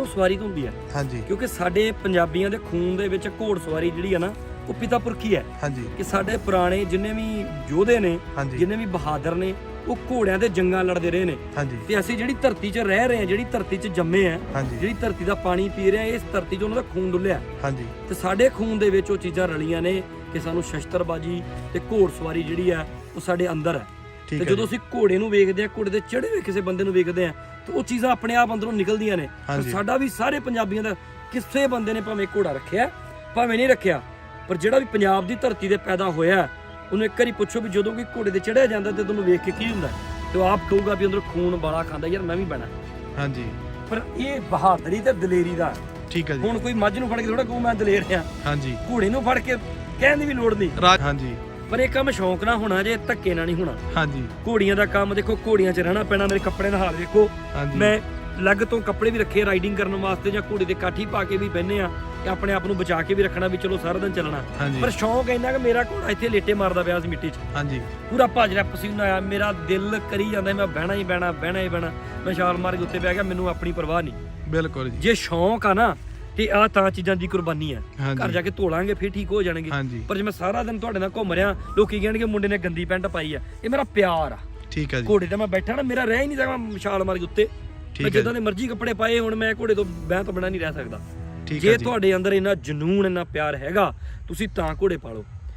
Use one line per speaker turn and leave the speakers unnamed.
ਕਿਉਂ ਸਵਾਰੀ ਤੋਂ ਹੁੰਦੀ ਹੈ
ਹਾਂਜੀ।
ਕਿਉਂਕਿ ਸਾਡੇ ਪੰਜਾਬੀਆਂ ਦੇ ਖੂਨ ਦੇ ਵਿੱਚ ਘੋੜ ਸਵਾਰੀ ਜਿਹੜੀ ਹੈ ਨਾ ਉਹ ਪਿਤਾ ਪੁਰਖੀ ਹੈ
ਹਾਂਜੀ।
ਕਿ ਸਾਡੇ ਪੁਰਾਣੇ ਜਿੰਨੇ ਵੀ ਯੋਧੇ ਨੇ ਜਿੰਨੇ ਵੀ ਬਹਾਦਰ ਨੇ ਉਹ ਘੋੜਿਆਂ ਦੇ ਜੰਗਾਂ ਲੜਦੇ ਰਹੇ ਨੇ। ਤੇ ਅਸੀਂ ਜਿਹੜੀ ਧਰਤੀ 'ਚ ਰਹਿ ਰਹੇ ਹਾਂ ਜਿਹੜੀ ਧਰਤੀ 'ਚ ਜੰਮੇ ਆ ਜਿਹੜੀ ਧਰਤੀ ਦਾ ਪਾਣੀ ਪੀ ਰਹੇ ਆ ਇਸ ਧਰਤੀ 'ਚ ਉਹਨਾਂ ਦਾ ਖੂਨ ਡੁੱਲਿਆ।
ਹਾਂਜੀ।
ਤੇ ਸਾਡੇ ਖੂਨ ਦੇ ਵਿੱਚ ਉਹ ਚੀਜ਼ਾਂ ਰਲੀਆਂ ਨੇ ਕਿ ਸਾਨੂੰ ਸ਼ਸਤਰਬਾਜੀ ਤੇ ਘੋੜਸਵਾਰੀ ਜਿਹੜੀ ਆ ਉਹ ਸਾਡੇ ਅੰਦਰ ਹੈ ਤੇ ਜਦੋਂ ਅਸੀਂ ਘੋੜੇ ਨੂੰ ਵੇਖਦੇ ਆ ਘੋੜੇ ਦੇ ਚੜ੍ਹੇ ਹੋਏ ਕਿਸੇ ਬੰਦੇ ਨੂੰ ਵੇਖਦੇ ਆ ਤੇ ਉਹ ਚੀਜ਼ਾਂ ਆਪਣੇ ਆਪ ਅੰਦਰੋਂ ਨਿਕਲਦੀਆਂ ਨੇ। ਸਾਡਾ ਵੀ ਸਾਰੇ ਪੰਜਾਬੀਆਂ ਦਾ ਕਿਸੇ ਬੰਦੇ ਨੇ ਭਾਵੇਂ ਘੋੜਾ ਰੱਖਿਆ ਭਾਵੇਂ ਨਹੀਂ ਰੱਖਿਆ ਪਰ ਜਿਹੜਾ ਵੀ ਪੰਜਾਬ ਦੀ ਧਰਤੀ ਤੇ ਪੈਦਾ ਹੋਇਆ ਉਹਨੂੰ ਇੱਕ ਵਾਰੀ ਪੁੱਛੋ ਵੀ ਜਦੋਂ ਕੋਈ ਘੋੜੇ ਤੇ ਚੜਿਆ ਜਾਂਦਾ ਤੇ ਤੁਹਾਨੂੰ ਵੇਖ ਕੇ ਕੀ ਹੁੰਦਾ? ਤੇ ਉਹ ਆਪ ਕਹੂਗਾ ਵੀ ਅੰਦਰੋਂ ਖੂਨ ਬਾਲਾ ਖਾਂਦਾ ਯਾਰ ਮੈਂ ਵੀ ਬਣਾ
ਹਾਂਜੀ।
ਪਰ ਇਹ ਬਹਾਦਰੀ ਤੇ ਦਲੇਰੀ ਦਾ।
ਠੀਕ ਹੈ ਜੀ।
ਹੁਣ ਕੋਈ ਮੱਝ ਨੂੰ ਫੜ ਕੇ ਥੋੜਾ ਕਹੂ ਮੈਂ ਦਲੇਰ ਆ
ਹਾਂਜੀ।
ਘੋੜੇ ਨੂੰ ਫੜ ਕੇ ਕਹਿਣ ਦੀ ਵੀ ਲੋੜ ਨਹੀਂ।
ਹਾਂਜੀ।
ਪਰ ਇਹ ਕੰਮ ਸ਼ੌਂਕ ਨਾਲ ਹੋਣਾ ਜੇ ਧੱਕੇ ਨਾਲ ਨਹੀਂ ਹੋਣਾ।
ਹਾਂਜੀ।
ਘੋੜੀਆਂ ਦਾ ਕੰਮ ਦੇਖੋ ਘੋੜੀਆਂ 'ਚ ਰਹਿਣਾ ਪੈਣਾ ਮੇਰੇ ਕੱਪੜੇ ਦਾ ਹਾਲ
ਹਾਂਜੀ।
ਮੈਂ ਲੱਗ ਤੋਂ ਕੱਪੜੇ ਵੀ ਰੱਖੇ ਰਾਈਡਿੰਗ ਕਰਨ ਵਾਸਤੇ ਜਾਂ ਘੋੜੇ ਤੇ ਕਾਠੀ ਪਾ ਕੇ ਵੀ ਬਹਿੰਦੇ ਆ ਤੇ ਆਪਣੇ ਆਪ ਨੂੰ ਬਚਾ ਕੇ ਵੀ ਰੱਖਣਾ ਵੀ ਚਲੋ ਸਾਰਾ ਦਿਨ ਚੱਲਣਾ।
ਹਾਂਜੀ।
ਪਰ ਸ਼ੌਂਕ ਇੰਨਾ ਕਿ ਮੇਰਾ ਘੋੜਾ ਇੱਥੇ ਲੇਟੇ ਮਾਰਦਾ ਪਿਆ ਸੀ ਮਿੱਟੀ 'ਚ।
ਹਾਂਜੀ।
ਪੂਰਾ ਭੱਜ ਰਿਹਾ ਪਸੀਨਾ ਆਇਆ ਮੇਰਾ ਦਿਲ ਕਰੀ ਜਾਂਦਾ ਮੈਂ ਬਹਿਣਾ ਹੀ ਬਹਿਣਾ ਬਹਿਣਾ ਹੀ ਬਹਿਣਾ। ਮੈਂ ਛਾਲ ਮਾਰ ਕੇ ਉੱਤੇ ਬਹਿ ਗਿਆ ਮੈਨੂੰ ਆਪਣੀ ਪਰਵਾਹ ਨਹੀਂ।
ਬਿਲਕੁਲ ਜੀ।
ਜੇ ਸ਼ੌਂਕ ਆ ਨਾ ਤੇ ਆ ਤਾਂ ਚੀਜ਼ਾਂ ਦੀ ਕੁਰਬਾਨੀ ਆ।
ਹਾਂਜੀ।
ਘਰ ਜਾ ਕੇ ਧੋਲਾਂਗੇ ਫਿਰ ਠੀਕ ਹੋ ਜਾਣਗੇ।
ਹਾਂਜੀ।
ਪਰ ਜੇ ਮੈਂ ਸਾਰਾ ਦਿਨ ਤੁਹਾਡੇ ਨਾਲ ਘੁੰਮ ਰਿਹਾ ਲੋਕੀ ਕਹਿਣਗੇ ਮੁੰਡੇ ਨੇ ਗੰਦੀ ਪੈਂਟ ਪਾਈ ਆ। ਇਹ ਮੇਰਾ ਪਿਆਰ ਆ।
ਠੀਕ ਹੈ ਜੀ।
ਘੋੜੇ ਤੇ ਮੈਂ ਬੈਠਾ ਨਾ ਮੇਰਾ ਰਹਿ ਹੀ ਨਹੀਂ ਸਕਦਾ ਮੈਂ ਛਾਲ ਮਾਰ ਕੇ ਉੱਤੇ।
ਠੀਕ
ਮੈਂ
ਹੈ
ਜਿੱਦਾਂ ਦੇ ਮਰਜ਼ੀ ਕੱਪੜੇ ਪਾਏ ਹੁਣ ਮੈਂ ਘੋੜੇ ਤੋਂ ਬਹਿ ਤੋਂ ਬਿਨਾਂ ਨਹੀਂ ਰਹਿ ਸਕਦਾ।
ਠੀਕ
ਜੇ
ਹੈ ਜੀ।
ਤੁਹਾਡੇ ਅੰਦਰ ਇੰਨਾ ਜਨੂਨ ਇੰਨਾ ਪਿਆਰ ਹੈਗਾ ਤੁਸੀਂ ਤਾਂ ਘੋੜੇ ਪਾਲੋ